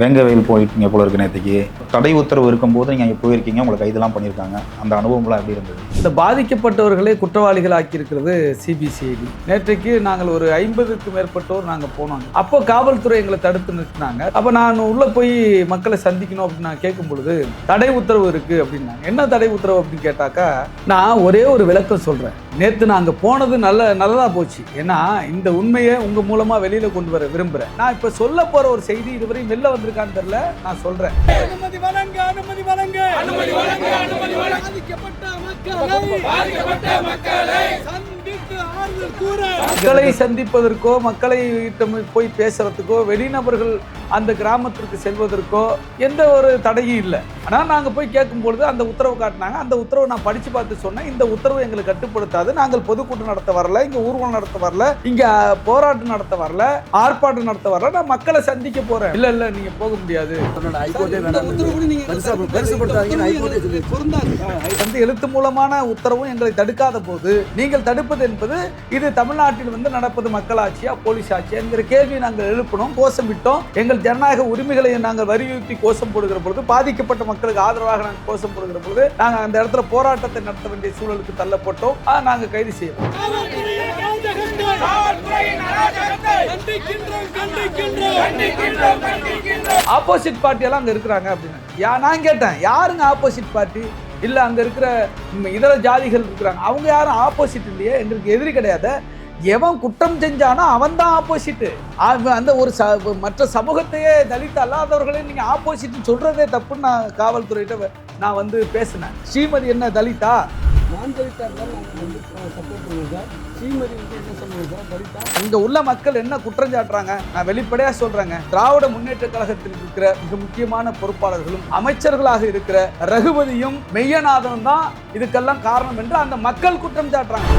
வேங்கவேல் போயிருக்கீங்க போல இருக்கு நேற்றுக்கு தடை உத்தரவு இருக்கும்போது நீங்கள் அங்கே போயிருக்கீங்க உங்களை கைதெல்லாம் பண்ணியிருக்காங்க. அந்த அனுபவம்லாம் எப்படி இருந்தது? இந்த பாதிக்கப்பட்டவர்களே குற்றவாளிகள் ஆக்கியிருக்கிறது சிபிசிஐடி நேற்றைக்கு நாங்கள் ஒரு ஐம்பதுக்கு மேற்பட்டோர் நாங்கள் போனோம். அப்போ காவல்துறை எங்களை தடுத்து நிறுத்தினாங்க. அப்போ நான் உள்ளே போய் மக்களை சந்திக்கணும் அப்படின்னு நான் கேட்கும் பொழுது தடை உத்தரவு இருக்குது அப்படின்னாங்க. என்ன தடை உத்தரவு அப்படின்னு கேட்டாக்கா நான் ஒரே ஒரு விளக்கம் சொல்கிறேன் நேற்று நான் அங்கே போனது நல்ல நல்லதாக போச்சு. ஏன்னா இந்த உண்மையை உங்கள் மூலமாக வெளியில் கொண்டு வர விரும்புகிறேன் நான் இப்போ சொல்ல போகிற ஒரு செய்தி இதுவரையும் வெளில வந்திருக்கான்னு தெரியல. நான் சொல்கிறேன் அனுமதி வழங்க அனுமதி வழங்க. அனுமதி வழங்க அனுமதி வழங்க. பாதிக்கப்பட்ட மக்களை. பாதிக்கப்பட்ட மக்களை. சந்தித்து ஆறுதல் கூற மக்களை சந்திப்பதற்கோ மக்களை போய் பேசுறதுக்கோ வெளிநபர்கள் அந்த கிராமத்திற்கு செல்வதற்கோ எந்த ஒரு தடையும் இல்லை. ஆனால் நாங்கள் போய் கேட்கும் பொழுது அந்த உத்தரவு காட்டினாங்க. அந்த உத்தரவை நான் படித்து பார்த்து சொன்னேன். இந்த உத்தரவு எங்களை கட்டுப்படுத்தாது. நாங்கள் பொதுக்கூட்டம் நடத்த வரல. இங்கே ஊர்வலம் நடத்த வரல. இங்கே போராட்டம் நடத்த வரல. ஆர்ப்பாட்டம் நடத்த வரல. நான் மக்களை சந்திக்க போறேன். இல்லை இல்லை நீங்கள் போக முடியாது. வந்து எழுத்து மூலமான உத்தரவும் எங்களை தடுக்காத போது நீங்கள் தடுப்பது என்பது இது தமிழ்நாட்டில் வந்து நடப்பது மக்களாட்சியா போலீஸ் ஆட்சியா என்கிற கேள்வியை நாங்கள் எழுப்பினோம் கோஷம் விட்டோம். எங்கள் ஜனநாயக உரிமைகளை நாங்கள் வலியுறுத்தி கோஷம் போடுகிற பொழுது பாதிக்கப்பட்ட மக்களுக்கு ஆதரவாக நாங்கள் கோஷம் போடுகிற பொழுது நாங்கள் அந்த இடத்துல போராட்டத்தை நடத்த வேண்டிய சூழலுக்கு தள்ளப்பட்டோம். நாங்கள் கைது செய்யணும் ஆப்போசிட் பார்ட்டி எல்லாம் அங்க இருக்கிறாங்க அப்படின்னு. யா நான் கேட்டேன் யாருங்க ஆப்போசிட் பார்ட்டி? இல்லை அங்கே இருக்கிற இதர ஜாதிகள் இருக்கிறாங்க. அவங்க யாரும் ஆப்போசிட் இல்லையே எங்களுக்கு எதிரி கிடையாது. எவன் குற்றம் செஞ்சானோ அவன் தான் ஆப்போசிட்டு அந்த ஒரு ச மற்ற சமூகத்தையே தலித் அல்லாதவர்களே நீங்கள் ஆப்போசிட்னு சொல்கிறதே தப்புன்னு நான் காவல்துறையிட்ட நான் வந்து பேசினேன். ஸ்ரீமதி என்ன தலிதா தலித்தா? வந்து ஸ்ரீமதி என்ன இங்க உள்ள மக்கள் என்ன குற்றம் சாட்டுறாங்க? நான் வெளிப்படையா சொல்றேங்க. திராவிட முன்னேற்ற கழகத்தில் இருக்கிற மிக முக்கியமான பொறுப்பாளர்களும் அமைச்சர்களாக இருக்கிற ரகுபதியும் மெய்யநாதனும் தான் இதுக்கெல்லாம் காரணம் என்று அந்த மக்கள் குற்றம் சாட்டுறாங்க.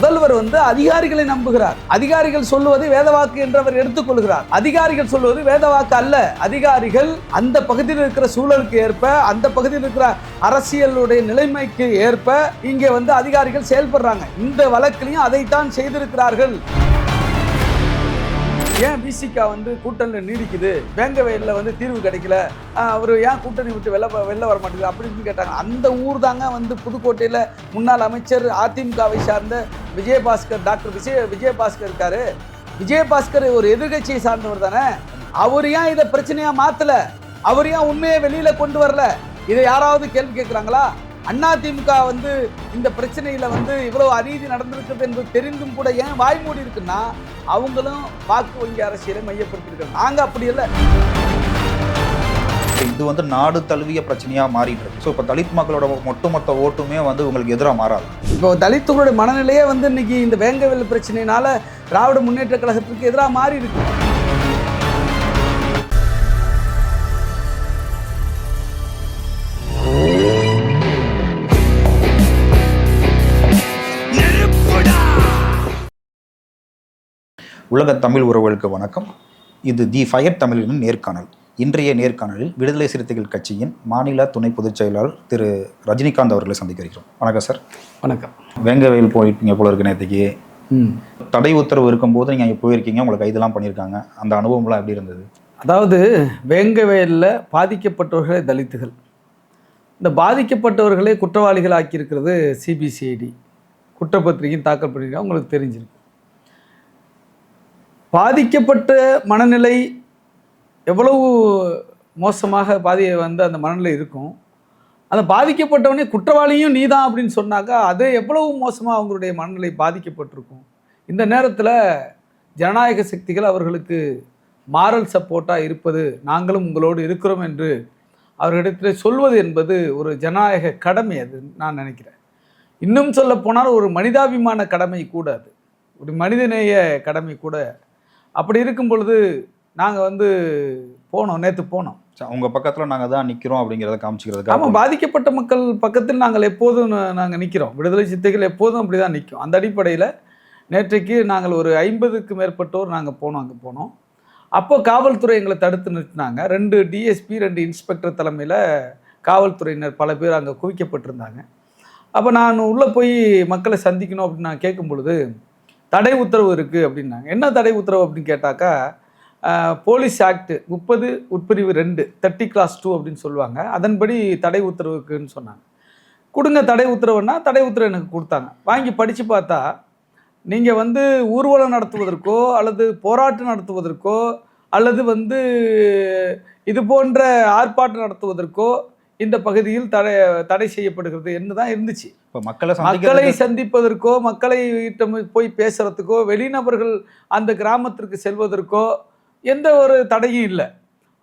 முதல்வர் வந்து அதிகாரிகளை நம்புகிறார். அதிகாரிகள் சொல்லுவது வேதவாக்கு என்று அவர் எடுத்துக்கொள்கிறார். அதிகாரிகள் சொல்வது வேதவாக்கு அல்ல. அதிகாரிகள் அந்த பகுதியில் இருக்கிற சூழலுக்கு ஏற்ப அந்த பகுதியில் இருக்கிற அரசியலுடைய நிலைமைக்கு ஏற்ப இங்கே வந்து அதிகாரிகள் செயல்படுறாங்க. இந்த வழக்கிலையும் அதைத்தான் செய்திருக்கிறார்கள். ஏன் பிசிகா வந்து கூட்டணியில் நீடிக்குது? வேங்க வயலில் வந்து தீர்வு கிடைக்கல. அவர் ஏன் கூட்டணி விட்டு வெளில வெளில வர மாட்டேங்குது அப்படின்னு கேட்டாங்க. அந்த ஊர் தாங்க வந்து புதுக்கோட்டையில் முன்னாள் அமைச்சர் அதிமுகவை சார்ந்த விஜயபாஸ்கர் டாக்டர் விஜய விஜயபாஸ்கர் இருக்காரு. விஜயபாஸ்கர் ஒரு எதிர்கட்சியை சார்ந்தவர் தானே. அவர் ஏன் இதை பிரச்சனையாக மாற்றலை அவர் ஏன் உண்மையை வெளியில் கொண்டு வரல? இதை யாராவது கேள்வி கேட்குறாங்களா? அதிமுக வந்து இந்த பிரச்சனையில வந்து இவ்வளவு அநீதி நடந்திருக்கிறது என்பது தெரிந்தும் கூட ஏன் வாய் மூடி இருக்குன்னா அவங்களும் வாக்கு வங்கி அரசியலை மையப்படுத்திருக்காங்க நாங்க அப்படி இல்லை. இது வந்து நாடு தழுவிய பிரச்சனையாக மாறிட்டு இருக்கு. ஸோ இப்போ தலித் மக்களோட ஒட்டுமொத்த ஓட்டுமே வந்து உங்களுக்கு எதிராக மாறாது. இப்போ தலித்துகளுடைய மனநிலையே வந்து இன்னைக்கு இந்த வேங்கவேல் பிரச்சனையினால திராவிட முன்னேற்ற கழகத்துக்கு எதிராக மாறி இருக்கு உலக தமிழ் உறவுகளுக்கு வணக்கம். இது தி ஃபயர் தமிழின் நேர்காணல். இன்றைய நேர்காணலில் விடுதலை சிறுத்தைகள் கட்சியின் மாநில துணை பொதுச் செயலாளர் திரு ரஜினிகாந்த் அவர்களை சந்திக்க இருக்கிறோம். வணக்கம் சார். வணக்கம். வேங்கவேல் போயிருக்கீங்க போல இருக்கு நேற்றுக்கு தடை உத்தரவு இருக்கும்போது நீங்கள் அங்கே போயிருக்கீங்க. உங்களை கைதெல்லாம் பண்ணியிருக்காங்க. அந்த அனுபவம்லாம் எப்படி இருந்தது? அதாவது வேங்கவேலில் பாதிக்கப்பட்டவர்களே தலித்துகள். இந்த பாதிக்கப்பட்டவர்களே குற்றவாளிகள் ஆக்கியிருக்கிறது சிபிசிஐடி குற்றப்பத்திரிகையும் தாக்கல் பண்ணியிருக்காங்க. உங்களுக்கு தெரிஞ்சிருக்கு. பாதிக்கப்பட்ட மனநிலை எவ்வளவு மோசமாக பாதி வந்து அந்த மனநிலை இருக்கும். அந்த பாதிக்கப்பட்டவனே குற்றவாளியும் நீ தான் அப்படின்னு சொன்னாக்கா அது எவ்வளவு மோசமாக அவங்களுடைய மனநிலை பாதிக்கப்பட்டிருக்கும். இந்த நேரத்தில் ஜனநாயக சக்திகள் அவர்களுக்கு மாரல் சப்போர்ட்டாக இருப்பது நாங்களும் உங்களோடு இருக்கிறோம் என்று அவர்களிடத்தில் சொல்வது என்பது ஒரு ஜனநாயக கடமை அது நான் நினைக்கிறேன். இன்னும் சொல்ல போனால் ஒரு மனிதாபிமான கடமை கூட அது. ஒரு மனிதநேய கடமை கூட அப்படி இருக்கும் பொழுது நாங்கள் வந்து போனோம் நேற்று போனோம். அவங்க பக்கத்தில் நாங்கள் தான் நிற்கிறோம் அப்படிங்கிறத காமிச்சிக்கிறதுக்காக ஆமாம் பாதிக்கப்பட்ட மக்கள் பக்கத்தில் நாங்கள் எப்போதும் நாங்கள் நிற்கிறோம் விடுதலை சித்தைகள் எப்போதும் அப்படி தான் நிற்கும் அந்த அடிப்படையில் நேற்றைக்கு நாங்கள் ஒரு ஐம்பதுக்கு மேற்பட்டோர் நாங்கள் போனோம் அங்கே போனோம். அப்போ காவல்துறை எங்களை தடுத்து நிறுத்தினாங்க. ரெண்டு டிஎஸ்பி ரெண்டு இன்ஸ்பெக்டர் தலைமையில் காவல்துறையினர் பல பேர் அங்கே குவிக்கப்பட்டிருந்தாங்க. அப்போ நான் உள்ளே போய் மக்களை சந்திக்கணும் அப்படின்னு நான் கேட்கும் பொழுது தடை உத்தரவு இருக்குது அப்படின்னாங்க. என்ன தடை உத்தரவு அப்படின்னு கேட்டாக்கா போலீஸ் ஆக்ட் முப்பது உட்பிரிவு ரெண்டு தேர்ட்டி கிளாஸ் டூ அப்படின்னு சொல்லுவாங்க. அதன்படி தடை உத்தரவுக்குன்னு சொன்னாங்க. கொடுங்க தடை உத்தரவுன்னா தடை உத்தரவு எனக்கு கொடுத்தாங்க. வாங்கி படித்து பார்த்தா நீங்கள் வந்து ஊர்வலம் நடத்துவதற்கோ அல்லது போராட்டம் நடத்துவதற்கோ அல்லது வந்து இது போன்ற ஆர்ப்பாட்டம் நடத்துவதற்கோ இந்த பகுதியில் தடை தடை செய்யப்படுகிறது என்று தான் இருந்துச்சு. இப்போ மக்களை மக்களை சந்திப்பதற்கோ மக்களை போய் பேசுறதுக்கோ வெளிநபர்கள் அந்த கிராமத்திற்கு செல்வதற்கோ எந்த ஒரு தடையும் இல்லை.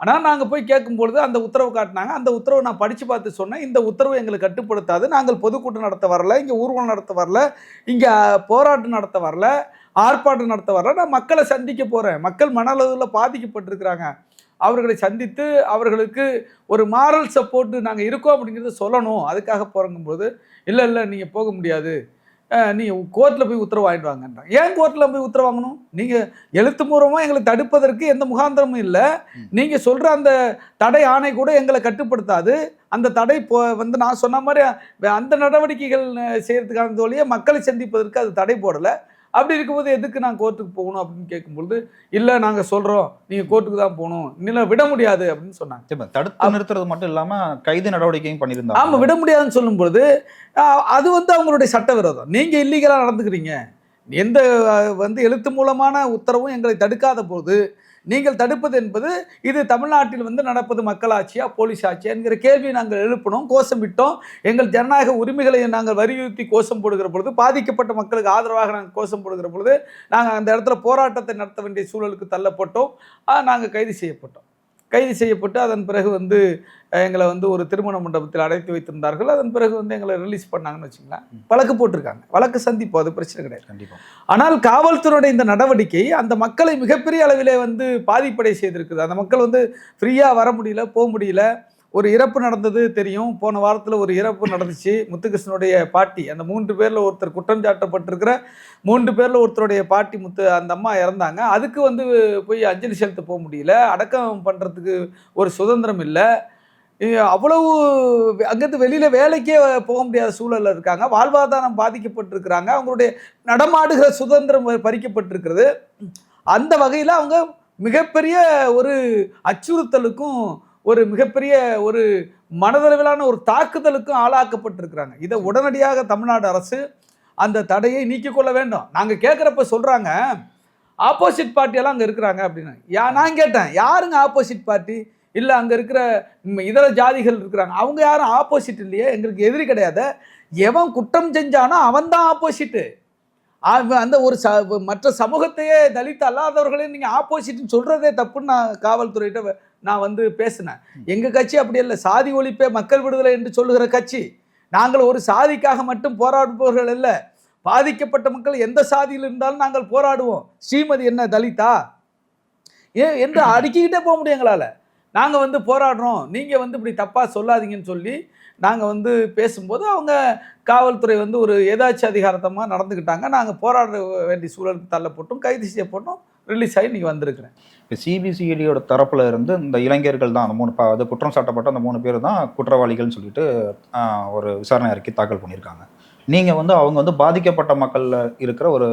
ஆனால் நாங்கள் போய் கேட்கும்பொழுது அந்த உத்தரவு காட்டினாங்க. அந்த உத்தரவை நான் படித்து பார்த்து சொன்னேன். இந்த உத்தரவு எங்களை கட்டுப்படுத்தாது. நாங்கள் பொதுக்கூட்டம் நடத்த வரல. இங்கே ஊர்வலம் நடத்த வரல. இங்கே போராட்டம் நடத்த வரல. ஆர்ப்பாட்டம் நடத்த வரல. நான் மக்களை சந்திக்க போகிறேன் மக்கள் மனளவில் பாதிக்கப்பட்டிருக்கிறாங்க. அவர்களை சந்தித்து அவர்களுக்கு ஒரு மாரல் சப்போர்ட் நாங்கள் இருக்கோம் அப்படிங்கிறத சொல்லணும். அதுக்காக போகிறங்கும்போது இல்லை இல்லை நீங்கள் போக முடியாது. நீங்கள் கோர்ட்டில் போய் உத்தரவு வாங்கிட்டு வாங்கன்றாங்க. ஏன் கோர்ட்டில் போய் உத்தரவு வாங்கணும்? நீங்கள் எழுத்து மூலமாக எங்களை தடுப்பதற்கு எந்த முகாந்திரமும் இல்லை. நீங்கள் சொல்கிற அந்த தடை ஆணை கூட எங்களை கட்டுப்படுத்தாது. அந்த தடை போ வந்து நான் சொன்ன மாதிரி அந்த நடவடிக்கைகள் செய்கிறதுக்கான தோழியே மக்களை சந்திப்பதற்கு அது தடை போடலை. அப்படி இருக்கும்போது எதுக்கு நான் கோர்ட்டுக்கு போகணும் அப்படின்னு கேட்கும்பொழுது இல்லை நாங்கள் சொல்கிறோம் நீங்கள் கோர்ட்டுக்கு தான் போகணும். இன்னும் விட முடியாது அப்படின்னு சொன்னாங்க. தடுத்து நிறுத்துறது மட்டும் இல்லாம கைது நடவடிக்கையும் பண்ணியிருந்தாங்க. ஆமாம் விட முடியாதுன்னு சொல்லும்பொழுது ஆஹ், அது வந்து அவங்களுடைய சட்டவிரோதம். நீங்கள் இல்லீகலாக நடந்துக்கிறீங்க. எந்த வந்து எழுத்து மூலமான உத்தரவும் எங்களை தடுக்காத போது நீங்கள் தடுப்பது என்பது இது தமிழ்நாட்டில் வந்து நடப்பது மக்களாட்சியா போலீஸ் ஆட்சியா என்கிற கேள்வியை நாங்கள் எழுப்பினோம் கோஷமிட்டோம் எங்கள் ஜனநாயக உரிமைகளை நாங்கள் வலியுறுத்தி கோஷம் போடுகிற பொழுது பாதிக்கப்பட்ட மக்களுக்கு ஆதரவாக நாங்கள் கோஷம் போடுகிற பொழுது நாங்கள் அந்த இடத்துல போராட்டத்தை நடத்த வேண்டிய சூழலுக்கு தள்ளப்பட்டோம். நாங்கள் கைது செய்யப்பட்டோம். கைது செய்யப்பட்டு அதன் பிறகு வந்து எங்களை வந்து ஒரு திருமண மண்டபத்தில் அடைத்து வைத்திருந்தார்கள். அதன் பிறகு வந்து எங்களை ரிலீஸ் பண்ணாங்கன்னு வச்சுங்களேன் வழக்கு போட்டிருக்காங்க. வழக்கு சந்திப்போம் அது பிரச்சனை கிடையாது. கண்டிப்பா. ஆனால் காவல்துறையுடைய இந்த நடவடிக்கை அந்த மக்களை மிகப்பெரிய அளவிலே வந்து பாதிப்படை செய்திருக்குது. அந்த மக்கள் வந்து ஃப்ரீயாக வர முடியல போக முடியல. ஒரு இறப்பு நடந்தது தெரியும். போன வாரத்தில் ஒரு இறப்பு நடந்துச்சு. முத்துகிருஷ்ணனுடைய பாட்டி அந்த மூன்று பேரில் ஒருத்தர் குற்றம் சாட்டப்பட்டிருக்கிற மூன்று பேரில் ஒருத்தருடைய பாட்டி முத்து அந்த அம்மா இறந்தாங்க. அதுக்கு வந்து போய் அஞ்சலி செலுத்த போக முடியல. அடக்கம் பண்ணுறதுக்கு ஒரு சுதந்திரம் இல்லை. அவ்வளவு அங்கேருந்து வெளியில் வேலைக்கே போக முடியாத சூழலில் இருக்காங்க. வாழ்வாதாரம் பாதிக்கப்பட்டிருக்கிறாங்க. அவங்களுடைய நடமாடுகிற சுதந்திரம் பறிக்கப்பட்டிருக்கிறது. அந்த வகையில் அவங்க மிகப்பெரிய ஒரு அச்சுறுத்தலுக்கும் ஒரு மிகப்பெரிய ஒரு மனதளவிலான ஒரு தாக்குதலுக்கும் ஆளாக்கப்பட்டிருக்கிறாங்க. இதை உடனடியாக தமிழ்நாடு அரசு அந்த தடையை நீக்கிக் கொள்ள வேண்டும். நாங்கள் கேட்குறப்ப சொல்கிறாங்க ஆப்போசிட் பார்ட்டியெல்லாம் அங்கே இருக்கிறாங்க அப்படின்னு. யா நான் கேட்டேன் யாருங்க ஆப்போசிட் பார்ட்டி? இல்லை அங்கே இருக்கிற இதர ஜாதிகள் இருக்கிறாங்க. அவங்க யாரும் ஆப்போசிட் இல்லையே எங்களுக்கு எதிரி கிடையாது எவன் குற்றம் செஞ்சானோ அவன் தான் ஆப்போசிட்டு. அந்த ஒரு ச மற்ற சமூகத்தையே தலித் அல்லாதவர்களே நீங்கள் ஆப்போசிட்னு சொல்கிறதே தப்புன்னு நான் காவல்துறையிட்ட நான் வந்து பேசினேன். எங்கள் கட்சி அப்படி இல்லை சாதி ஒழிப்பே மக்கள் விடுதலை என்று சொல்லுகிற கட்சி. நாங்கள் ஒரு சாதிக்காக மட்டும் போராடுபவர்கள் இல்லை பாதிக்கப்பட்ட மக்கள் எந்த சாதியில் இருந்தாலும் நாங்கள் போராடுவோம். ஸ்ரீமதி என்ன தலிதா ஏ என்று அடுக்கிக்கிட்டே போக முடியும் எங்களால். நாங்கள் வந்து போராடுறோம். நீங்கள் வந்து இப்படி தப்பாக சொல்லாதீங்கன்னு சொல்லி நாங்கள் வந்து பேசும்போது அவங்க காவல்துறை வந்து ஒரு ஏதாட்சி அதிகாரத்தமாக நடந்துக்கிட்டாங்க. நாங்கள் போராட வேண்டிய சூழலுக்கு தள்ளப்பட்டோம் கைது செய்யப்பட்டோம். ரிலீஸ் ஆகி நீங்கள் வந்திருக்கிறேன். இப்போ சிபிசிஐடியோட தரப்புல இருந்து இந்த இளைஞர்கள் தான் அந்த மூணு ப- அது குற்றம் சாட்டப்பட்ட அந்த மூணு பேர் தான் குற்றவாளிகள்னு சொல்லிட்டு ஒரு விசாரணை அறிக்கை தாக்கல் பண்ணியிருக்காங்க. நீங்க வந்து அவங்க வந்து பாதிக்கப்பட்ட மக்கள்ல இருக்கிற ஒரு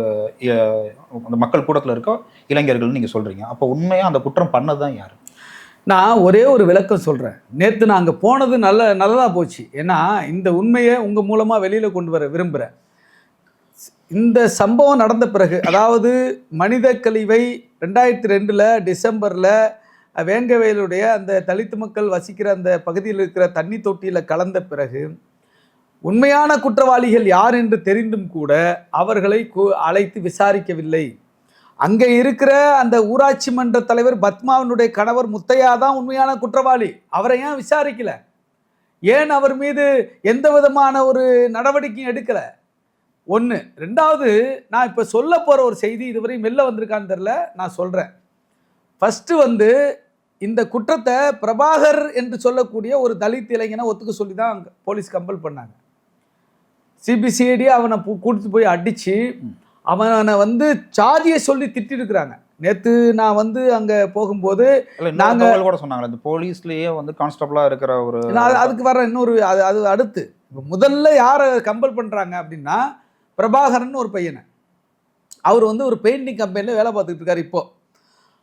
அந்த மக்கள் கூட்டத்தில் இருக்க இளைஞர்கள்னு நீங்க சொல்றீங்க. அப்போ உண்மையா அந்த குற்றம் பண்ணது தான் யாரு? நான் ஒரே ஒரு விளக்கம் சொல்கிறேன் நேற்று நான் அங்கே போனது நல்ல நல்லதாக போச்சு. ஏன்னா இந்த உண்மையை உங்கள் மூலமாக வெளியில் கொண்டு வர விரும்புகிறேன் இந்த சம்பவம் நடந்த பிறகு அதாவது மனித கழிவை ரெண்டாயிரத்தி ரெண்டில் டிசம்பரில் வேங்கவேலுடைய அந்த தலித்து மக்கள் வசிக்கிற அந்த பகுதியில் இருக்கிற தண்ணி தொட்டியில் கலந்த பிறகு உண்மையான குற்றவாளிகள் யார் என்று தெரிந்தும் கூட அவர்களை கு- அழைத்து விசாரிக்கவில்லை. அங்கே இருக்கிற அந்த ஊராட்சி மன்ற தலைவர் பத்மாவினுடைய கணவர் முத்தையா தான் உண்மையான குற்றவாளி. அவரை ஏன் விசாரிக்கல? ஏன் அவர் மீது எந்த விதமான ஒரு நடவடிக்கையும் எடுக்கலை? ஒன்று ரெண்டாவது நான் இப்போ சொல்ல போகிற ஒரு செய்தி இதுவரை மெல்ல வந்திருக்கான்னு தெரில நான் சொல்கிறேன் ஃபஸ்ட்டு வந்து இந்த குற்றத்தை பிரபாகர் என்று சொல்லக்கூடிய ஒரு தலித் இளைஞனை ஒத்துக்க சொல்லி தான் அங்க போலீஸ் கம்பல் பண்ணாங்க. சிபிசிஐடி அவனை கூட்டிட்டு போய் அடித்து அவனை வந்து சாதியை சொல்லி திட்டிருக்கிறாங்க. நேற்று நான் வந்து அங்கே போகும்போது நாங்க- கூட சொன்னாங்களே இந்த போலீஸ்லயே வந்து கான்ஸ்டபிளா இருக்கிற ஒரு அதுக்கு வர இன்னொரு அது அது அடுத்து. முதல்ல யாரை கம்பல் பண்ணுறாங்க அப்படின்னா பிரபாகரன் ஒரு பையனை. அவர் வந்து ஒரு பெயிண்டிங் கம்பெனியில் வேலை பார்த்துட்டு இருக்காரு இப்போ.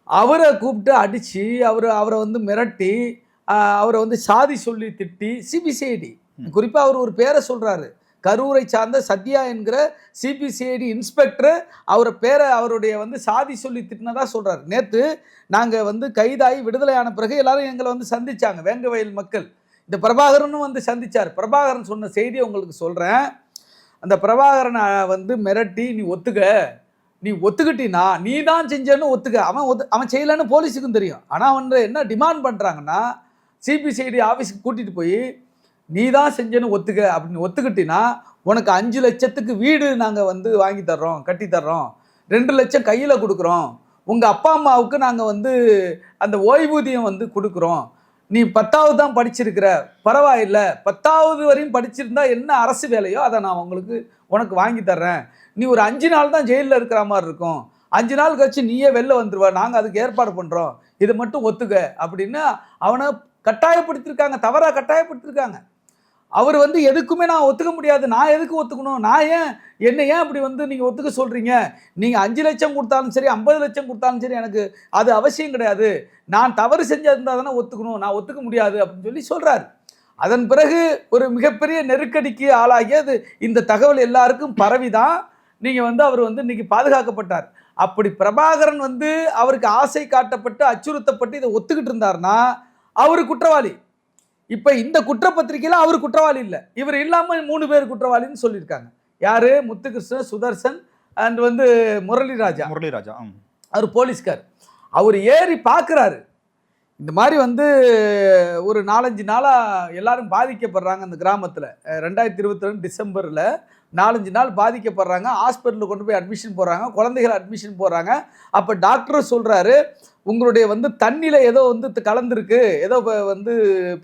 அவரை கூப்பிட்டு அடித்து அவர் அவரை வந்து மிரட்டி அவரை வந்து சாதி சொல்லி திட்டி சிபிசிஐடி குறிப்பாக அவர் ஒரு பேரை சொல்கிறாரு கரூரை சார்ந்த சத்யா என்கிற சிபிசிஐடி இன்ஸ்பெக்டர் அவரை பேரை அவருடைய வந்து சாதி சொல்லி திட்டினதா சொல்கிறார் நேற்று நாங்கள் வந்து கைதாகி விடுதலையான பிறகு எல்லாரும் எங்களை வந்து சந்திச்சாங்க வேங்கவயல் மக்கள். இந்த பிரபாகரனும் வந்து சந்திச்சார். பிரபாகரன் சொன்ன செய்தியை உங்களுக்கு சொல்கிறேன் அந்த பிரபாகரனை வந்து மிரட்டி நீ ஒத்துக்க. நீ ஒத்துக்கிட்டினா நீ தான் செஞ்சேன்னு ஒத்துக்க. அவன் ஒத்து அவன் செய்யலன்னு போலீஸுக்கும் தெரியும். ஆனால் வந்து என்ன டிமாண்ட் பண்ணுறாங்கன்னா சிபிசிஐடி ஆஃபீஸுக்கு கூட்டிகிட்டு போய் நீ தான் செஞ்சேன்னு ஒத்துக்க. அப்படின்னு ஒத்துக்கிட்டினா உனக்கு அஞ்சு லட்சத்துக்கு வீடு நாங்கள் வந்து வாங்கி தர்றோம் கட்டி தர்றோம். ரெண்டு லட்சம் கையில் கொடுக்குறோம். உங்கள் அப்பா அம்மாவுக்கு நாங்கள் வந்து அந்த ஓய்வூதியம் வந்து கொடுக்குறோம். நீ பத்தாவது தான் படிச்சிருக்கிற. பரவாயில்ல. பத்தாவது வரையும் படிச்சிருந்தா என்ன அரசு வேலையோ அதை நான் உங்களுக்கு உனக்கு வாங்கி தர்றேன். நீ ஒரு அஞ்சு நாள் தான் ஜெயிலில் இருக்கிற மாதிரி இருக்கும். அஞ்சு நாள் கழிச்சு நீயே வெளில வந்துடுவ நாங்கள் அதுக்கு ஏற்பாடு பண்ணுறோம் இதை மட்டும் ஒத்துக்க. அப்படின்னு அவனை கட்டாயப்படுத்தியிருக்காங்க தவறாக கட்டாயப்படுத்தியிருக்காங்க அவர் வந்து எதுக்குமே நான் ஒத்துக்க முடியாது. நான் எதுக்கு ஒத்துக்கணும்? நான் ஏன் என்ன ஏன் அப்படி வந்து நீங்கள் ஒத்துக்க சொல்கிறீங்க நீங்கள் அஞ்சு லட்சம் கொடுத்தாலும் சரி ஐம்பது லட்சம் கொடுத்தாலும் சரி எனக்கு அது அவசியம் கிடையாது. நான் தவறு செஞ்சிருந்தா தானே ஒத்துக்கணும் நான் ஒத்துக்க முடியாது அப்படின்னு சொல்லி சொல்கிறார் அதன் பிறகு ஒரு மிகப்பெரிய நெருக்கடிக்கு ஆளாகி அது இந்த தகவல் எல்லாருக்கும் பரவி தான் நீங்கள் வந்து அவர் வந்து இன்னைக்கு பாதுகாக்கப்பட்டார். அப்படி பிரபாகரன் வந்து அவருக்கு ஆசை காட்டப்பட்டு அச்சுறுத்தப்பட்டு இதை ஒத்துக்கிட்டு இருந்தார்னா அவர் குற்றவாளி. இப்போ இந்த குற்றப்பத்திரிக்கையில் அவர் குற்றவாளி இல்லை. இவர் இல்லாமல் மூணு பேர் குற்றவாளின்னு சொல்லியிருக்காங்க. யாரு? முத்துகிருஷ்ணன் சுதர்சன் அண்ட் வந்து முரளிராஜா. முரளிராஜா அவர் போலீஸ்கார். அவர் ஏறி பார்க்குறாரு. இந்த மாதிரி வந்து ஒரு நாலஞ்சு நாளாக எல்லாரும் பாதிக்கப்படுறாங்க அந்த கிராமத்தில். ரெண்டாயிரத்தி இருபத்தி ரெண்டு டிசம்பரில் நாலஞ்சு நாள் பாதிக்கப்படுறாங்க. ஹாஸ்பிட்டலில் கொண்டு போய் அட்மிஷன் போடுறாங்க. குழந்தைகள் அட்மிஷன் போடுறாங்க. அப்போ டாக்டர் சொல்கிறாரு உங்களுடைய வந்து தண்ணியில் ஏதோ வந்து கலந்துருக்கு. ஏதோ வந்து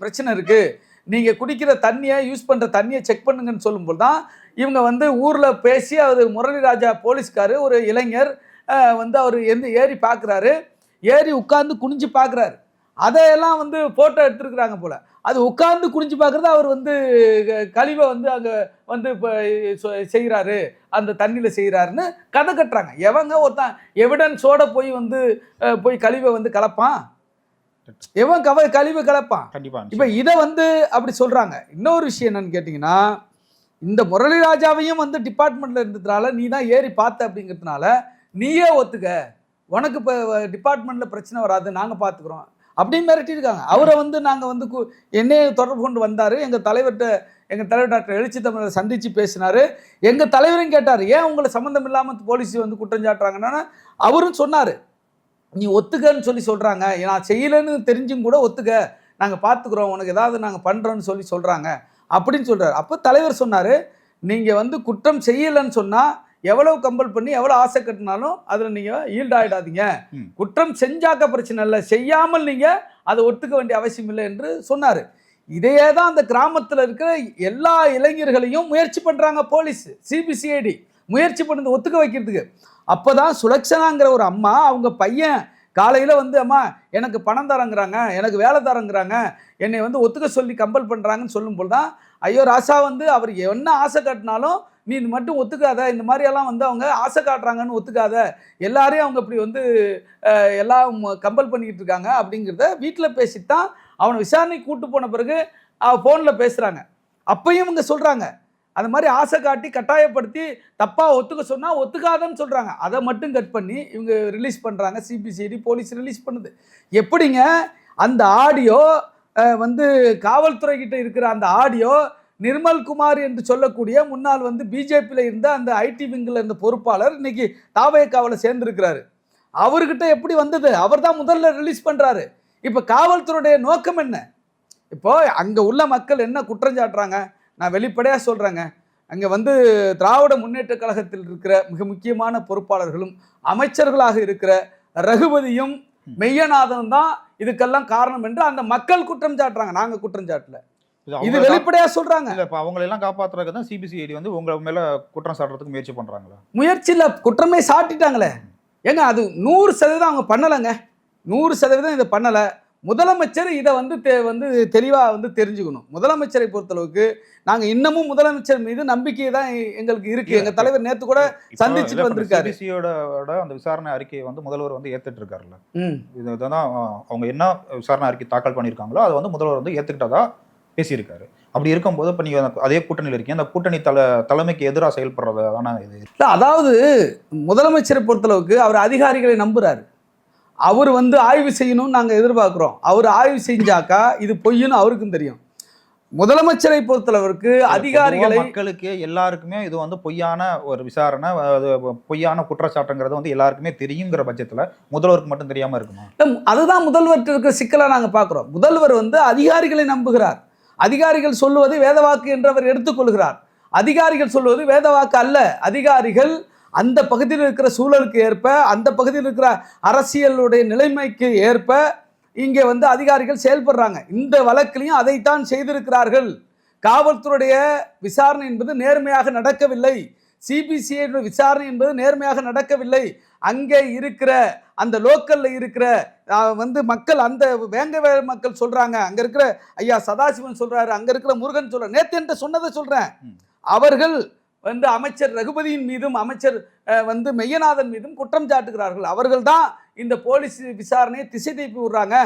பிரச்சனை இருக்குது நீங்கள் குடிக்கிற தண்ணியை யூஸ் பண்ணுற தண்ணியை செக் பண்ணுங்கன்னு சொல்லும்போது தான் இவங்க வந்து ஊரில் பேசி அவர் முரளிராஜா போலீஸ்காரு ஒரு இளைஞர் வந்து அவர் எந்த ஏறி பார்க்குறாரு. ஏறி உட்கார்ந்து குனிஞ்சு பார்க்குறாரு. அதையெல்லாம் வந்து ஃபோட்டோ எடுத்துருக்குறாங்க போல். அது உட்கார்ந்து குனிஞ்சு பார்க்குறது அவர் வந்து கழிவை வந்து அங்கே வந்து இப்போ செய்கிறாரு. அந்த தண்ணியில் செய்கிறாருன்னு கதை கட்டுறாங்க. எவங்க ஒருத்தன் எவிடன்ஸோட போய் வந்து போய் கழிவை வந்து கலப்பான்? எவன் கவ கழிவை கலப்பான்? கண்டிப்பா இப்போ இதை வந்து அப்படி சொல்கிறாங்க இன்னொரு விஷயம் என்னன்னு கேட்டிங்கன்னா இந்த முரளிராஜாவையும் வந்து டிபார்ட்மெண்ட்டில் இருந்ததுனால நீ தான் ஏறி பார்த்த அப்படிங்கிறதுனால நீயே ஒத்துக்க. உனக்கு இப்போ டிபார்ட்மெண்ட்டில் பிரச்சனை வராது நாங்கள் பார்த்துக்குறோம் அப்படின்னு மிரட்டியிருக்காங்க. அவரை வந்து நாங்கள் வந்து கு- தொடர்பு கொண்டு வந்தார். எங்கள் தலைவர்கிட்ட எங்கள் தலைவர் டாக்டர் எழுச்சி தமிழரை சந்தித்து பேசினார். எங்கள் தலைவரும் கேட்டார் ஏன் உங்களை சம்மந்தம் இல்லாமல் போலீஸ் வந்து குற்றம் சாட்டுறாங்கன்னா? அவரும் சொன்னார். நீ ஒத்துக்கன்னு சொல்லி சொல்கிறாங்க நான் செய்யலைன்னு தெரிஞ்சும் கூட ஒத்துக்க. நாங்கள் பார்த்துக்குறோம் உனக்கு ஏதாவது நாங்கள் பண்ணுறோன்னு சொல்லி சொல்கிறாங்க அப்படின்னு சொல்கிறார் அப்போ தலைவர் சொன்னார் நீங்கள் வந்து குற்றம் செய்யலைன்னு சொன்னால் எவ்வளவு கம்பல் பண்ணி எவ்வளோ ஆசை கட்டினாலும் அதில் நீங்கள் ஈல்ட் ஆகிடாதீங்க. குற்றம் செஞ்சாக்க பிரச்சனை இல்லை. செய்யாமல் நீங்கள் அதை ஒத்துக்க வேண்டிய அவசியம் இல்லை என்று சொன்னார். இதையே தான் அந்த கிராமத்தில் இருக்கிற எல்லா இளைஞர்களையும் முயற்சி பண்ணுறாங்க போலீஸ் சிபிசிஐடி முயற்சி பண்ணது ஒத்துக்க வைக்கிறதுக்கு. அப்போ தான் சுலக்ஷனாங்கிற ஒரு அம்மா அவங்க பையன் காலையில் வந்து அம்மா எனக்கு பணம் தரங்கிறாங்க எனக்கு வேலை தரங்கிறாங்க. என்னை வந்து ஒத்துக்க சொல்லி கம்பல் பண்ணுறாங்கன்னு சொல்லும்போது தான் ஐயோ ராசா வந்து அவர் என்ன ஆசை காட்டினாலும் நீ இது மட்டும் ஒத்துக்காத இந்த மாதிரியெல்லாம் வந்து அவங்க ஆசை காட்டுறாங்கன்னு ஒத்துக்காத. எல்லாரையும் அவங்க இப்படி வந்து எல்லாம் கம்பல் பண்ணிக்கிட்டு இருக்காங்க அப்படிங்கிறத வீட்டில் பேசிட்டு தான் அவனை விசாரணைக்கு கூட்டு போன பிறகு ஃபோனில் பேசுகிறாங்க அப்பையும் இவங்க சொல்கிறாங்க அந்த மாதிரி ஆசை காட்டி கட்டாயப்படுத்தி தப்பாக ஒத்துக்க சொன்னால் ஒத்துக்காதன்னு சொல்கிறாங்க அதை மட்டும் கட் பண்ணி இவங்க ரிலீஸ் பண்ணுறாங்க சிபிசிஐடி போலீஸ் ரிலீஸ் பண்ணுது. எப்படிங்க? அந்த ஆடியோ வந்து காவல்துறை கிட்ட இருக்கிற அந்த ஆடியோ நிர்மல் குமார் என்று சொல்லக்கூடிய முன்னாள் வந்து பிஜேபியில் இருந்த அந்த ஐடி விங்கில் இருந்த பொறுப்பாளர் இன்னைக்கு தாவயக்காவில் சேர்ந்திருக்கிறாரு. அவர்கிட்ட எப்படி வந்தது? அவர் தான் முதல்ல ரிலீஸ் பண்ணுறாரு இப்போ காவல்துறையுடைய நோக்கம் என்ன? இப்போ அங்கே உள்ள மக்கள் என்ன குற்றம் சாட்டுறாங்க? நான் வெளிப்படையாக சொல்கிறேங்க அங்கே வந்து திராவிட முன்னேற்ற கழகத்தில் இருக்கிற மிக முக்கியமான பொறுப்பாளர்களும் அமைச்சர்களாக இருக்கிற ரகுபதியும் மெய்யநாதனும் தான் இதுக்கெல்லாம் காரணம் என்று அந்த மக்கள் குற்றம் சாட்டுறாங்க. நாங்கள் குற்றம் சாட்டல. இது வெளிப்படையாக சொல்கிறாங்க இல்ல இப்ப அவங்களை எல்லாம் காப்பாத்துறதுக்கு தான் சிபிசிஐடி வந்து உங்க மேல குற்றம் சாட்டுறதுக்கு முயற்சி பண்றாங்களா? முயற்சியில் குற்றமே சாட்டிட்டாங்களே. ஏங்க அது நூறு சதவீதம் அவங்க பண்ணலைங்க. நூறு சதவீதம் இதை பண்ணலை. முதலமைச்சர் இதை வந்து தெ- வந்து தெளிவாக வந்து தெரிஞ்சுக்கணும். முதலமைச்சரை பொறுத்தளவுக்கு நாங்கள் இன்னமும் முதலமைச்சர் மீது நம்பிக்கை தான் எங்களுக்கு இருக்கு. எங்க தலைவர் நேத்து கூட சந்திச்சுட்டு வந்திருக்காரு. சிபிசியோட அந்த விசாரணை அறிக்கையை வந்து முதல்வர் வந்து ஏத்துட்டு இருக்காருல்ல ம். இது இதுதான் அவங்க என்ன விசாரணை அறிக்கை தாக்கல் பண்ணியிருக்காங்களோ அதை வந்து முதல்வர் வந்து ஏத்துக்கிட்டதா பேசியிருக்காரு. அப்படி இருக்கும்போது இப்போ நீங்க அதே கூட்டணியில் இருக்கீங்க. அந்த கூட்டணி தல தலைமைக்கு எதிராக செயல்படுறதான இது. இல்ல, அதாவது முதலமைச்சரை பொறுத்தளவுக்கு அவர் அதிகாரிகளை நம்புறாரு. அவர் வந்து ஆய்வு செய்யணும்னு நாங்கள் எதிர்பார்க்குறோம். அவர் ஆய்வு செஞ்சாக்கா இது பொய்ன்னு அவருக்கும் தெரியும். முதலமைச்சரை பொறுத்தளவிற்கு அதிகாரிகளை மக்களுக்கு எல்லாருக்குமே இது வந்து பொய்யான ஒரு விசாரணை பொய்யான குற்றச்சாட்டுங்கிறது வந்து எல்லாருக்குமே தெரியுங்கிற பட்சத்துல முதல்வருக்கு மட்டும் தெரியாம இருக்குமா? அதுதான் முதல்வர்கிட்ட இருக்கிற சிக்கலை நாங்கள் பார்க்குறோம் முதல்வர் வந்து அதிகாரிகளை நம்புகிறார். அதிகாரிகள் சொல்லுவது வேதவாக்கு என்று அவர் எடுத்துக்கொள்கிறார். அதிகாரிகள் சொல்வது வேதவாக்கு அல்ல. அதிகாரிகள் அந்த பகுதியில் இருக்கிற சூழலுக்கு ஏற்ப அந்த பகுதியில் இருக்கிற அரசியலுடைய நிலைமைக்கு ஏற்ப இங்கே வந்து அதிகாரிகள் செயல்படுறாங்க. இந்த வழக்கிலையும் அதைத்தான் செய்திருக்கிறார்கள். காவல்துறையுடைய விசாரணை என்பது நேர்மையாக நடக்கவில்லை. சிபிசிஐ விசாரணை என்பது நேர்மையாக நடக்கவில்லை. அங்கே இருக்கிற அந்த லோக்கல்ல இருக்கிற வந்து மக்கள் அந்த வேங்கவே மக்கள் சொல்றாங்க. அங்க இருக்கிற ஐயா சதாசிவன் சொல்றாரு அங்க இருக்கிற முருகன் சொல்ற நேத்து என்கிட்ட சொன்னதை சொல்றேன். ம். அவர்கள் வந்து அமைச்சர் ரகுபதியின் மீதும் அமைச்சர் வந்து மெய்யநாதன் மீதும் குற்றம் சாட்டுகிறார்கள். அவர்கள் தான் இந்த போலீஸ் விசாரணையை திசை திருப்பி விடுறாங்க.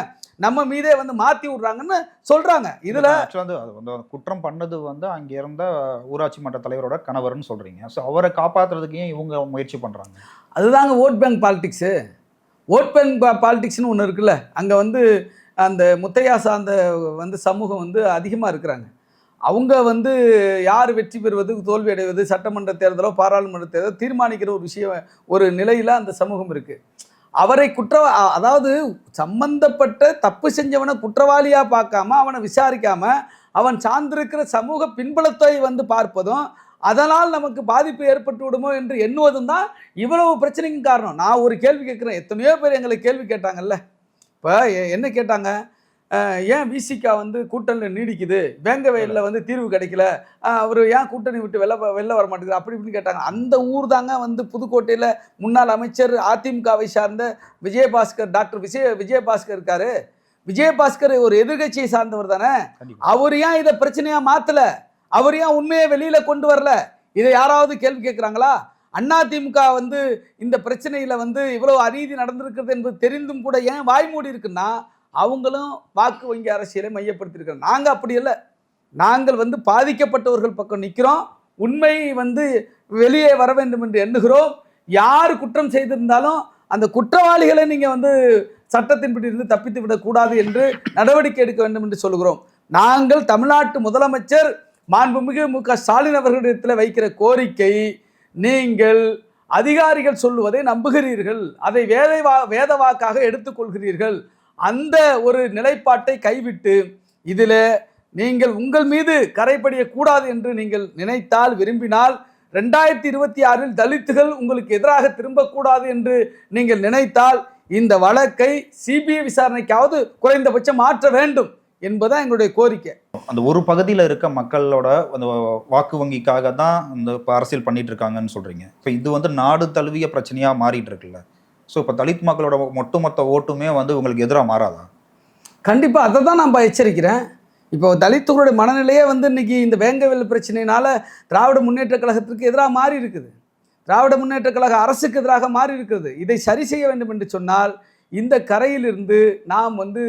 நம்ம மீதே வந்து மாத்தி விடுறாங்கன்னு சொல்றாங்க. இதுல வந்து குற்றம் பண்ணது வந்து அங்க இருந்த ஊராட்சி மன்ற தலைவரோட கணவர்னு சொல்றீங்க. ஸோ அவரை காப்பாத்துறதுக்கு ஏன் இவங்க முயற்சி பண்றாங்க? அதுதாங்க vote bank politics vote bank பாலிடிக்ஸ்னு ஒன்று இருக்குல்ல அங்கே வந்து அந்த முத்தையா சார்ந்த வந்து சமூகம் வந்து அதிகமாக இருக்கிறாங்க. அவங்க வந்து யார் வெற்றி பெறுவது தோல்வி அடைவது சட்டமன்ற தேர்தலோ பாராளுமன்ற தேர்தலோ தீர்மானிக்கிற ஒரு விஷயம் ஒரு நிலையில் அந்த சமூகம் இருக்குது அவரை குற்ற அதாவது சம்பந்தப்பட்ட தப்பு செஞ்சவனை குற்றவாளியாக பார்க்காம அவனை விசாரிக்காம அவன் சார்ந்திருக்கிற சமூக பின்புலத்தை வந்து பார்ப்பதும் அதனால் நமக்கு பாதிப்பு ஏற்பட்டு விடுமோ என்று எண்ணுவதும் தான் இவ்வளவு பிரச்சனைக்கும் காரணம். நான் ஒரு கேள்வி கேட்குறேன். எத்தனையோ பேர் எங்களை கேள்வி கேட்டாங்கல்ல. இப்போ என்ன கேட்டாங்க? ஏன் விசிகா வந்து கூட்டணியில் நீடிக்குது? வேங்கவயலில் வந்து தீர்வு கிடைக்கல. அவர் ஏன் கூட்டணி விட்டு வெளில வெளில வர மாட்டேங்குது? அப்படி இப்படின்னு கேட்டாங்க. அந்த ஊர் தாங்க வந்து புதுக்கோட்டையில் முன்னாள் அமைச்சர் அதிமுகவை சார்ந்த விஜயபாஸ்கர் டாக்டர் விஜய விஜயபாஸ்கர் இருக்காரு. விஜயபாஸ்கர் ஒரு எதிர்க்கட்சியை சார்ந்தவர் தானே? அவர் ஏன் இதை பிரச்சனையா மாத்தல? அவர் ஏன் உண்மையை வெளியில கொண்டு வரல? இதை யாராவது கேள்வி கேட்குறாங்களா? அதிமுக வந்து இந்த பிரச்சனையில வந்து இவ்வளவு அநீதி நடந்திருக்கிறது என்பது தெரிந்தும் கூட ஏன் வாய்மூடி இருக்குன்னா அவங்களும் வாக்கு வங்கி அரசியலை மையப்படுத்தியிருக்கிறோம் நாங்கள் அப்படி இல்லை. நாங்கள் வந்து பாதிக்கப்பட்டவர்கள் பக்கம் நிற்கிறோம் உண்மை வந்து வெளியே வர வேண்டும் என்று எண்ணுகிறோம். யார் குற்றம் செய்திருந்தாலும் அந்த குற்றவாளிகளை நீங்கள் வந்து சட்டத்தின்படி இருந்து தப்பித்து விடக்கூடாது என்று நடவடிக்கை எடுக்க வேண்டும் என்று சொல்கிறோம் நாங்கள் தமிழ்நாட்டு முதலமைச்சர் மாண்புமிகு மு க ஸ்டாலின் அவர்களிடத்தில் வைக்கிற கோரிக்கை நீங்கள் அதிகாரிகள் சொல்லுவதை நம்புகிறீர்கள். அதை வேதவா வேத வாக்காக எடுத்துக்கொள்கிறீர்கள். அந்த ஒரு நிலைப்பாட்டை கைவிட்டு இதில் நீங்கள் உங்கள் மீது கரைப்படியக்கூடாது என்று நீங்கள் நினைத்தால் விரும்பினால் ரெண்டாயிரத்தி இருபத்தி ஆறில் தலித்துகள் உங்களுக்கு எதிராக திரும்பக்கூடாது என்று நீங்கள் நினைத்தால் இந்த வழக்கை சிபிஐ விசாரணைக்காவது குறைந்தபட்சம் மாற்ற வேண்டும் என்பதுதான் எங்களுடைய கோரிக்கை. அந்த ஒரு பகுதியில் இருக்க மக்களோட அந்த வாக்கு வங்கிக்காக தான் இந்த இப்போ அரசியல் பண்ணிட்டு இருக்காங்கன்னு சொல்றீங்க. இப்போ இது வந்து நாடு தழுவிய பிரச்சனையாக மாறிட்டு இருக்குல்ல. ஸோ இப்போ தலித் மக்களோட ஒட்டுமொத்த ஓட்டுமே வந்து உங்களுக்கு எதிராக மாறாதா? கண்டிப்பாக அதை தான் நான் எச்சரிக்கிறேன். இப்போ தலித்துகளுடைய மனநிலையே வந்து இன்னைக்கு இந்த வேங்கவேல் பிரச்சனையினால் திராவிட முன்னேற்ற கழகத்திற்கு எதிராக மாறி இருக்குது. திராவிட முன்னேற்ற கழக அரசுக்கு எதிராக மாறி இருக்கிறது இதை சரி செய்ய வேண்டும் என்று சொன்னால் இந்த கரையிலிருந்து நாம் வந்து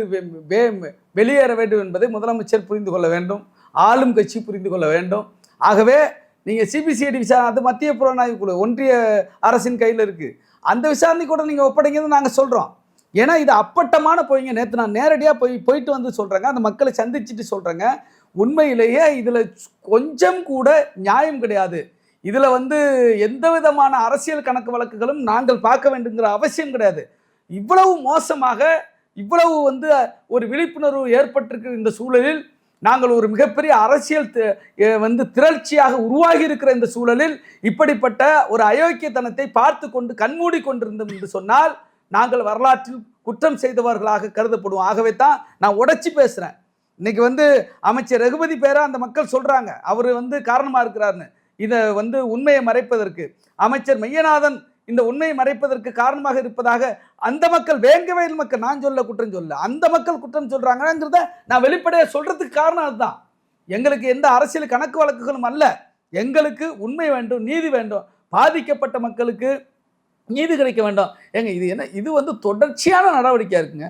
வெ- வெளியேற வேண்டும் என்பதை முதலமைச்சர் புரிந்து கொள்ள வேண்டும். ஆளும் கட்சி புரிந்து கொள்ள வேண்டும். ஆகவே நீங்கள் சிபிசிஐடி விசாரணை அது மத்திய புலனாய்வு குழு ஒன்றிய அரசின் கையில் இருக்குது அந்த விசாரணை கூட நீங்கள் ஒப்படைங்கன்னு நாங்கள் சொல்கிறோம் ஏன்னா இது அப்பட்டமான போய்ங்க. நேற்று நான் நேரடியாக போய் போயிட்டு வந்து சொல்கிறேங்க அந்த மக்களை சந்திச்சுட்டு சொல்கிறேங்க உண்மையிலேயே இதில் கொஞ்சம் கூட நியாயம் கிடையாது. இதில் வந்து எந்த விதமான அரசியல் கணக்கு வழக்குகளும் நாங்கள் பார்க்க வேண்டுங்கிற அவசியம் கிடையாது. இவ்வளவு மோசமாக இவ்வளவு வந்து ஒரு விழிப்புணர்வு ஏற்பட்டிருக்கிற இந்த சூழலில் நாங்கள் ஒரு மிகப்பெரிய அரசியல் வந்து திரட்சியாக உருவாகி இருக்கிற இந்த சூழலில் இப்படிப்பட்ட ஒரு அயோக்கியத்தனத்தை பார்த்து கொண்டு கண்மூடி கொண்டிருந்தோம் என்று சொன்னால் நாங்கள் வரலாற்றில் குற்றம் செய்தவர்களாக கருதப்படுவோம். ஆகவே தான் நான் உடைச்சி பேசுகிறேன் இன்னைக்கு வந்து அமைச்சர் ரகுபதி பேரை அந்த மக்கள் சொல்கிறாங்க அவர் வந்து காரணமாக இருக்கிறாருன்னு இதை வந்து உண்மையை மறைப்பதற்கு. அமைச்சர் மையநாதன் இந்த உண்மையை மறைப்பதற்கு காரணமாக இருப்பதாக அந்த மக்கள் வேங்கவயல் மக்கள். நான் சொல்ல குற்றம் சொல்ல அந்த மக்கள் குற்றம் சொல்கிறாங்கிறத நான் வெளிப்படையாக சொல்கிறதுக்கு காரணம் அதுதான். எங்களுக்கு எந்த அரசியல் கணக்கு வழக்குகளும் அல்ல. எங்களுக்கு உண்மை வேண்டும் நீதி வேண்டும். பாதிக்கப்பட்ட மக்களுக்கு நீதி கிடைக்க வேண்டும். ஏங்க இது என்ன இது வந்து தொடர்ச்சியான நடவடிக்கையாக இருக்குங்க?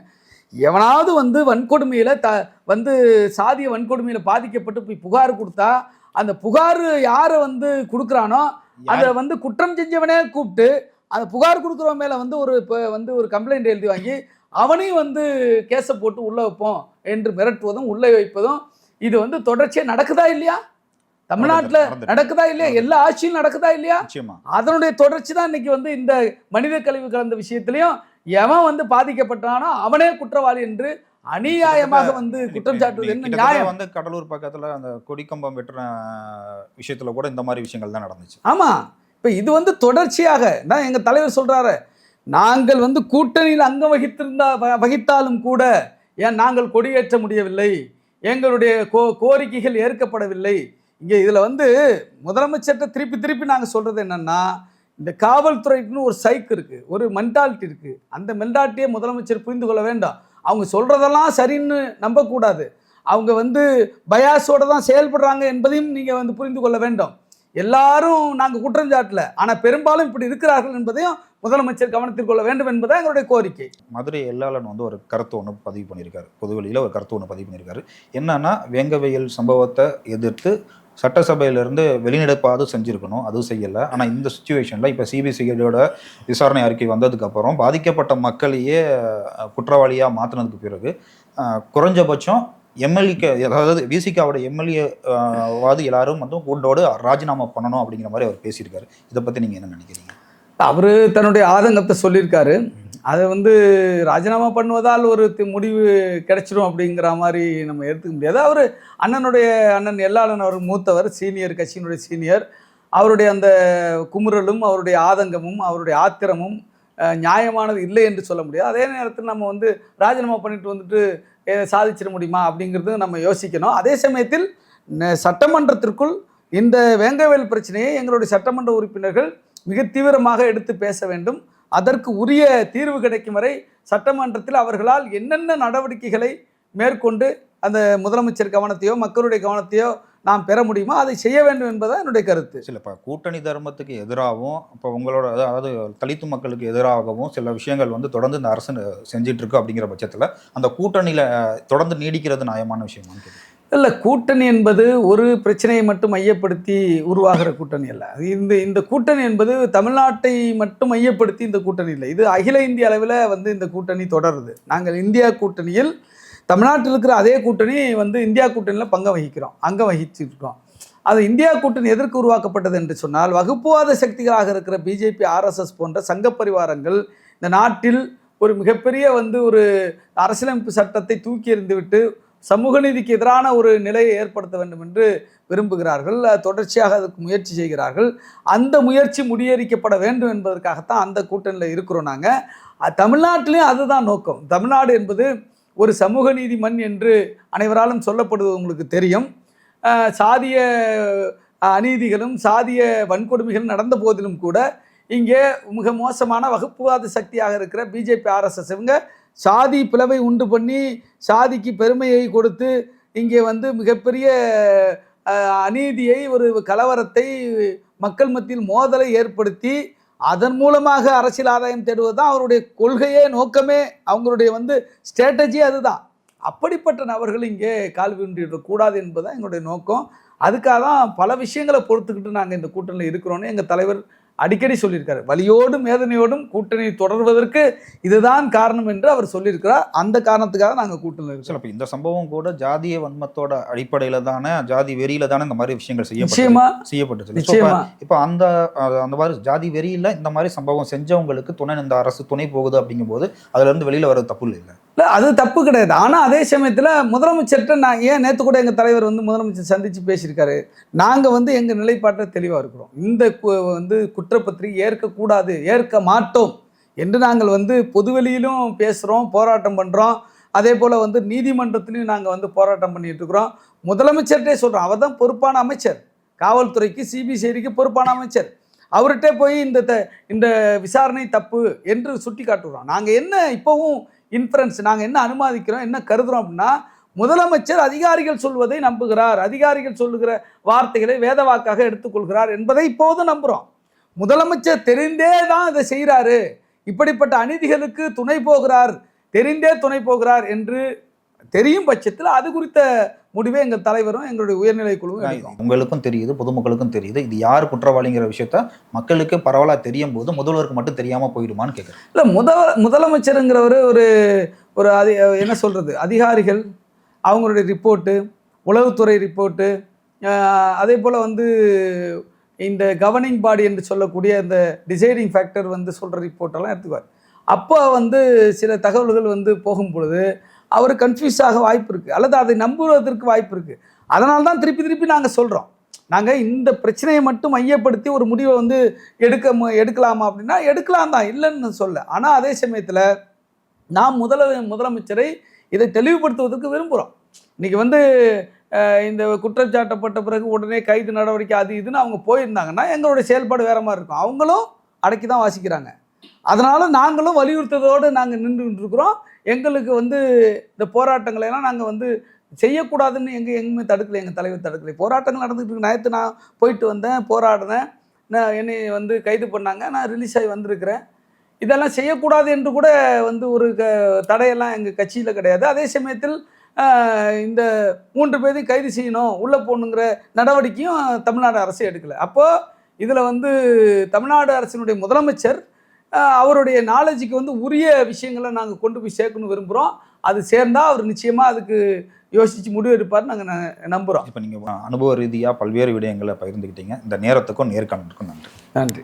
எவனாவது வந்து வன்கொடுமையில் த வந்து சாதிய வன்கொடுமையில் பாதிக்கப்பட்டு போய் புகார் கொடுத்தா அந்த புகார் யாரை வந்து கொடுக்குறானோ அதை வந்து குற்றம் செஞ்சவனே கூப்பிட்டு அந்த புகார் கொடுக்குறவன் மேலே வந்து ஒரு இப்போ வந்து ஒரு கம்ப்ளைண்ட் எழுதி வாங்கி அவனையும் வந்து கேஸை போட்டு உள்ளே வைப்போம் என்று மிரட்டுவதும் உள்ளே வைப்பதும் இது வந்து தொடர்ச்சியாக நடக்குதா இல்லையா? தமிழ்நாட்டில். நடக்குதா இல்லையா? எல்லா ஆட்சியும் நடக்குதா இல்லையா? அதனுடைய தொடர்ச்சி தான் இன்னைக்கு வந்து இந்த மனித கழிவு கலந்த விஷயத்திலையும் எவன் வந்து பாதிக்கப்பட்டானோ அவனே குற்றவாளி என்று அநியாயமாக வந்து குற்றம் சாட்டுவது என்ன நியாயம்? வந்து கடலூர் பக்கத்துல அந்த கொடிக்கம்பம் வெட்டுற விஷயத்துல கூட இந்த மாதிரி விஷயங்கள் தான் நடந்துச்சு. ஆமா. இப்ப இது வந்து தொடர்ச்சியாக தான் எங்க தலைவர் சொல்றாரு நாங்கள் வந்து கூட்டணியில் அங்கம் வகித்திருந்தா வகித்தாலும் கூட ஏன் நாங்கள் கொடியேற்ற முடியவில்லை? எங்களுடைய கோ கோரிக்கைகள் ஏற்கப்படவில்லை. இங்கே இதில் வந்து முதலமைச்சர்கிட்ட திருப்பி திருப்பி நாங்கள் சொல்கிறது என்னென்னா இந்த காவல்துறைக்குன்னு ஒரு சைக்கு இருக்குது ஒரு மென்டாலிட்டி இருக்குது அந்த மென்டாலிட்டியை முதலமைச்சர் புரிந்து கொள்ள வேண்டாம். அவங்க சொல்கிறதெல்லாம் சரின்னு நம்பக்கூடாது. அவங்க வந்து பயாஸோடு தான் செயல்படுறாங்க என்பதையும் நீங்கள் வந்து புரிந்து கொள்ள வேண்டும். எல்லாரும் நாங்கள் குற்றஞ்சாட்டில். ஆனால் பெரும்பாலும் இப்படி இருக்கிறார்கள் என்பதையும் முதலமைச்சர் கவனத்தில் கொள்ள வேண்டும் என்பதான் எங்களுடைய கோரிக்கை. மதுரை எல்லாளன் வந்து ஒரு கருத்து ஒன்று பதிவு பண்ணியிருக்காரு. பொதுவெளியில் ஒரு கருத்து ஒன்று பதிவு பண்ணியிருக்காரு. என்னன்னா வேங்கவயல் சம்பவத்தை எதிர்த்து சட்டசபையிலிருந்து வெளிநடப்பாவது செஞ்சுருக்கணும். அதுவும் செய்யலை. ஆனால் இந்த சுச்சுவேஷனில் இப்போ சிபிசிஐடியோட விசாரணை அறிக்கை வந்ததுக்கப்புறம் பாதிக்கப்பட்ட மக்களையே குற்றவாளியாக மாற்றினதுக்கு பிறகு குறைஞ்சபட்சம் எம்எல்ஏக்கு அதாவது விசிகாவோட எம்எல்ஏ வாது எல்லாரும் வந்து கூண்டோடு ராஜினாமா பண்ணணும் அப்படிங்கிற மாதிரி அவர் பேசியிருக்காரு. இதை பற்றி நீங்கள் என்ன நினைக்கிறீங்க? அவர் தன்னுடைய ஆதங்கத்தை சொல்லியிருக்காரு. அதை வந்து ராஜினாமா பண்ணுவதால் ஒரு முடிவு கிடைச்சிடும் அப்படிங்கிற மாதிரி நம்ம எடுத்துக்க முடியாது. அவர் அண்ணனுடைய அண்ணன் எல்லாளன் அவர் மூத்தவர் சீனியர் கட்சியினுடைய சீனியர். அவருடைய அந்த குமுறலும் அவருடைய ஆதங்கமும் அவருடைய ஆத்திரமும் நியாயமானது இல்லை என்று சொல்ல முடியாது. அதே நேரத்தில் நம்ம வந்து ராஜினாமா பண்ணிட்டு வந்துட்டு சாதிச்சிட முடியுமா? அப்படிங்கிறது நம்ம யோசிக்கணும். அதே சமயத்தில் ந- சட்டமன்றத்திற்குள் இந்த வேங்கவேல் பிரச்சனையை எங்களுடைய சட்டமன்ற உறுப்பினர்கள் மிக தீவிரமாக எடுத்து பேச வேண்டும். அதற்கு உரிய தீர்வு கிடைக்கும் வரை சட்டமன்றத்தில் அவர்களால் என்னென்ன நடவடிக்கைகளை மேற்கொண்டு அந்த முதலமைச்சர் கவனத்தையோ மக்களுடைய கவனத்தையோ நாம் பெற முடியுமோ அதை செய்ய வேண்டும் என்பதுதான் என்னுடைய கருத்து. சில இப்போ கூட்டணி தர்மத்துக்கு எதிராகவும் இப்போ உங்களோட அதாவது தலித்து மக்களுக்கு எதிராகவும் சில விஷயங்கள் வந்து தொடர்ந்து இந்த அரசு செஞ்சிட்டு அப்படிங்கிற பட்சத்தில் அந்த கூட்டணியில் தொடர்ந்து நீடிக்கிறது நியாயமான விஷயமானு இல்லை கூட்டணி என்பது ஒரு பிரச்சனையை மட்டும் மையப்படுத்தி உருவாகிற கூட்டணி அல்ல. அது இந்த இந்த கூட்டணி என்பது தமிழ்நாட்டை மட்டும் மையப்படுத்தி இந்த கூட்டணி இல்லை. இது அகில இந்திய அளவில் வந்து இந்த கூட்டணி தொடருது. நாங்கள் இந்தியா கூட்டணியில் தமிழ்நாட்டில் இருக்கிற அதே கூட்டணி வந்து இந்தியா கூட்டணியில் பங்கு வகிக்கிறோம் அங்கம் வகிச்சிருக்கோம். அது இந்தியா கூட்டணி எதற்கு உருவாக்கப்பட்டது என்று சொன்னால் வகுப்புவாத சக்திகளாக இருக்கிற பிஜேபி ஆர்எஸ்எஸ் போன்ற சங்க பரிவாரங்கள் இந்த நாட்டில் ஒரு மிகப்பெரிய வந்து ஒரு அரசியலமைப்பு சட்டத்தை தூக்கி எறிந்துவிட்டு சமூக நீதிக்கு எதிரான ஒரு நிலையை ஏற்படுத்த வேண்டும் என்று விரும்புகிறார்கள். தொடர்ச்சியாக அதுக்கு முயற்சி செய்கிறார்கள். அந்த முயற்சி முறியடிக்கப்பட வேண்டும் என்பதற்காகத்தான் அந்த கூட்டணியில் இருக்கிறோம் நாங்கள் தமிழ்நாட்டிலையும் அதுதான் நோக்கம். தமிழ்நாடு என்பது ஒரு சமூக நீதி மண் என்று அனைவராலும் சொல்லப்படுவது உங்களுக்கு தெரியும். சாதிய அநீதிகளும் சாதிய வன்கொடுமைகளும் நடந்த போதிலும் கூட இங்கே மிக மோசமான வகுப்புவாத சக்தியாக இருக்கிற பிஜேபி ஆர்எஸ்எஸ் இவங்க சாதி பிளவை உண்டு பண்ணி சாதிக்கு பெருமையை கொடுத்து இங்கே வந்து மிகப்பெரிய அநீதியை ஒரு கலவரத்தை மக்கள் மத்தியில் மோதலை ஏற்படுத்தி அதன் மூலமாக அரசியல் ஆதாயம் தேடுவது தான் அவருடைய கொள்கையே நோக்கமே. அவங்களுடைய வந்து ஸ்ட்ராட்டஜி அதுதான். அப்படிப்பட்ட நபர்கள் இங்கே கால் கூடாது என்பதுதான் எங்களுடைய நோக்கம். அதுக்காக தான் பல விஷயங்களை பொறுத்துக்கிட்டு நாங்கள் இந்த கூட்டணியில் இருக்கிறோன்னு எங்கள் தலைவர் அடிக்கடி சொல்லியிருக்காரு. வலியோடும் வேதனையோடும் கூட்டணி தொடர்வதற்கு இதுதான் காரணம் என்று அவர் சொல்லியிருக்கிறார். அந்த காரணத்துக்காக நாங்கள் கூட்டணியில் இருக்கிறோம் சில இப்போ இந்த சம்பவம் கூட ஜாதிய வன்மத்தோட அடிப்படையில தானே ஜாதி வெறியில தானே இந்த மாதிரி விஷயங்கள் செய்யப்பட்டது. நிச்சயமா. செய்யப்பட்டது நிச்சயமா. இப்போ அந்த அந்த மாதிரி ஜாதி வெறியில இந்த மாதிரி சம்பவம் செஞ்சவங்களுக்கு துணை இந்த அரசு துணை போகுது அப்படிங்கும்போது அதுல இருந்து வெளியில வர்றது தப்பு இல்லை இல்லை அது தப்பு கிடையாது. ஆனால் அதே சமயத்தில் முதலமைச்சர்கிட்ட நான் ஏன் நேற்று கூட எங்கள் தலைவர் வந்து முதலமைச்சர் சந்தித்து பேசியிருக்காரு? நாங்கள் வந்து எங்கள் நிலைப்பாட்டை தெளிவாக இருக்கிறோம். இந்த கு- வந்து குற்றப்பத்திரிகை ஏற்கக்கூடாது ஏற்க மாட்டோம் என்று நாங்கள் வந்து பொதுவெளியிலும் பேசுகிறோம் போராட்டம் பண்ணுறோம் அதே போல் வந்து நீதிமன்றத்திலையும் நாங்கள் வந்து போராட்டம் பண்ணிகிட்ருக்குறோம் இருக்கிறோம். முதலமைச்சர்கிட்டே சொல்கிறோம் அவர் தான் பொறுப்பான அமைச்சர். காவல்துறைக்கு சிபிசிஐடிக்கு பொறுப்பான அமைச்சர். அவர்கிட்ட போய் இந்த த- இந்த விசாரணை தப்பு என்று சுட்டி காட்டுகிறோம் நாங்கள் என்ன இப்போவும் இன்ஃபரன்ஸ் நாங்கள் என்ன அனுமதிக்கிறோம் என்ன கருதுறோம் அப்படின்னா முதலமைச்சர் அதிகாரிகள் சொல்வதை நம்புகிறார். அதிகாரிகள் சொல்லுகிற வார்த்தைகளை வேதவாக்காக எடுத்துக்கொள்கிறார் என்பதை இப்போது நம்புகிறோம் முதலமைச்சர் தெரிந்தே தான் இதை செய்கிறாரு இப்படிப்பட்ட அநீதிகளுக்கு துணை போகிறார். தெரிந்தே துணை போகிறார் என்று தெரியும் பட்சத்தில் அது குறித்த முடிவை எங்கள் தலைவரும் எங்களுடைய உயர்நிலை குழுவும் எடுக்கும். உங்களுக்கும் தெரியுது பொதுமக்களுக்கும் தெரியுது. இது யார் குற்றவாளிங்கிற விஷயத்த மக்களுக்கு பரவலா தெரியும் போது முதல்வருக்கு மட்டும் தெரியாம போயிடுமான்னு கேட்குறேன் இல்லை முத முதலமைச்சருங்கிறவர் ஒரு ஒரு அதி என்ன சொல்கிறது அதிகாரிகள் அவங்களுடைய ரிப்போர்ட்டு உளவுத்துறை ரிப்போர்ட்டு அதே போல் வந்து இந்த கவர்னிங் பாடி என்று சொல்லக்கூடிய இந்த டிசைடிங் ஃபேக்டர் வந்து சொல்கிற ரிப்போர்ட்டெல்லாம் எடுத்துக்குவார். அப்போ வந்து சில தகவல்கள் வந்து போகும் பொழுது அவர் கன்ஃபியூஸ் ஆக வாய்ப்பு இருக்குது அல்லது அதை நம்புவதற்கு வாய்ப்பு இருக்குது அதனால தான் திருப்பி திருப்பி நாங்கள் சொல்கிறோம் நாங்கள் இந்த பிரச்சனையை மட்டும் மையப்படுத்தி ஒரு முடிவை வந்து எடுக்க மு- எடுக்கலாமா அப்படின்னா எடுக்கலாம் தான். இல்லைன்னு சொல்ல. ஆனால் அதே சமயத்தில் நாம் முதல முதலமைச்சரை இதை தெளிவுபடுத்துவதற்கு விரும்புகிறோம் இன்றைக்கி வந்து இந்த குற்றச்சாட்டப்பட்ட பிறகு உடனே கைது நடவடிக்கை அது இதுன்னு அவங்க போயிருந்தாங்கன்னா எங்களுடைய செயல்பாடு வேற மாதிரி இருக்கும். அவங்களும் அடக்கி தான் வாசிக்கிறாங்க. அதனால் நாங்களும் வலியுறுத்ததோடு நாங்கள் நின்றுட்டு இருக்கிறோம் எங்களுக்கு வந்து இந்த போராட்டங்களை எல்லாம் நாங்கள் வந்து செய்யக்கூடாதுன்னு எங்கே எங்குமே தடுக்கலை எங்கள் தலைவர் தடுக்கலை. போராட்டங்கள் நடந்துகிட்டு இருக்கு. நேற்று நான் போயிட்டு வந்தேன் போராடினேன். நான் என்னை வந்து கைது பண்ணாங்க. நான் ரிலீஸ் ஆகி வந்திருக்கிறேன். இதெல்லாம் செய்யக்கூடாது என்று கூட வந்து ஒரு க தடையெல்லாம் எங்கள் கட்சியில் கிடையாது. அதே சமயத்தில் இந்த மூன்று பேரையும் கைது செய்யணும் உள்ளே போகணுங்கிற நடவடிக்கையும் தமிழ்நாடு அரசு எடுக்கலை. அப்போது இதில் வந்து தமிழ்நாடு அரசினுடைய முதலமைச்சர் அவருடைய நாலேஜுக்கு வந்து உரிய விஷயங்களை நாங்கள் கொண்டு போய் சேர்க்கணும் விரும்புகிறோம் அது சேர்ந்தால் அவர் நிச்சயமாக அதுக்கு யோசித்து முடிவு எடுப்பார் நாங்கள் நம்புகிறோம் இப்போ நீங்க அனுபவ ரீதியா பல்வேறு விடயங்களை பகிர்ந்துக்கிட்டீங்க. இந்த நேரத்துக்கும் நேர்காணலுக்கும் நன்றி. நன்றி.